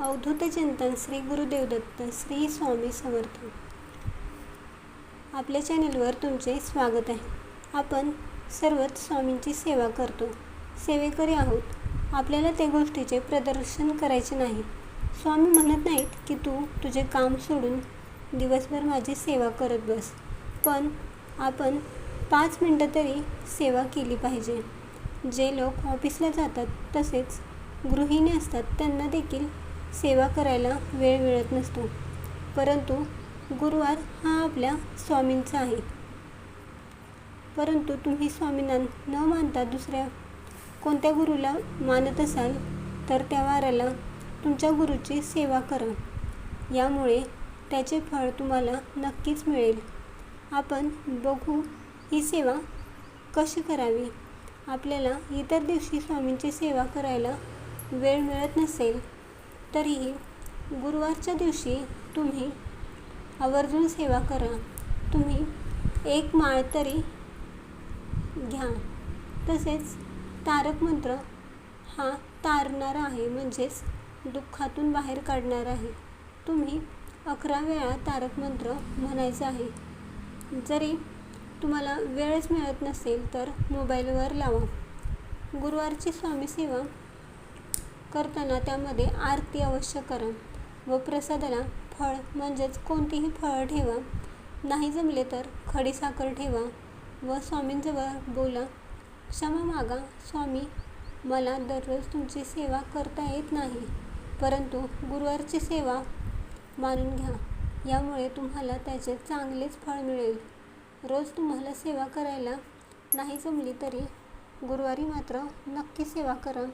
अवधूत चिंतन श्री गुरुदेवदत्त श्री स्वामी समर्थ. आपल्या चॅनलवर तुमचे स्वागत आहे. आपण सर्वच स्वामींची सेवा करतो. सेवेकरी आहोत. आपल्याला त्या गोष्टीचे प्रदर्शन करायचे नाही. स्वामी म्हणत नाहीत की तू तुझे काम सोडून दिवसभर माझी सेवा करत बस. पण आपण पाच मिनटं तरी सेवा केली पाहिजे. जे लोक ऑफिसला जातात तसेच गृहिणी असतात त्यांना देखील सेवा करायला वेळ मिळत नसतो. परंतु गुरुवार हा आपल्या स्वामींचा आहे. परंतु तुम्ही स्वामींना न मानता दुसऱ्या कोणत्या गुरुला मानत असाल तर त्या वाराला तुमच्या गुरुची सेवा करा. यामुळे त्याचे फळ तुम्हाला नक्कीच मिळेल. आपण बघू ही सेवा कशी करावी? आपल्याला इतर दिवशी स्वामींची सेवा करायला वेळ मिळत नसेल तरीही गुरुवारच्या दिवशी तुम्ही आवर्जून सेवा करा. तुम्ही एक माळ तरी घ्या. तसेच तारक मंत्र हा तारणारा आहे म्हणजेच दुःखातून बाहेर काढणार आहे. तुम्ही अकरा वेळा तारक मंत्र म्हणायचा आहे. जरी तुम्हाला वेळच मिळत नसेल तर मोबाईलवर लावा. गुरुवारची स्वामी सेवा करताना त्यामध्ये आरती अवश्य करा व प्रसादाला फळ म्हणजेच कोणतीही फळं ठेवा. नाही जमले तर खडीसाखर ठेवा व स्वामींजवळ बोला. क्षमा मागा स्वामी. मला दररोज तुमची सेवा करता येत नाही परंतु गुरुवारची सेवा मानून घ्या. यामुळे तुम्हाला त्याचे चांगलेच फळ मिळेल. रोज तुम्हाला सेवा करायला नाही जमली तरी गुरुवारी मात्र नक्की सेवा करा.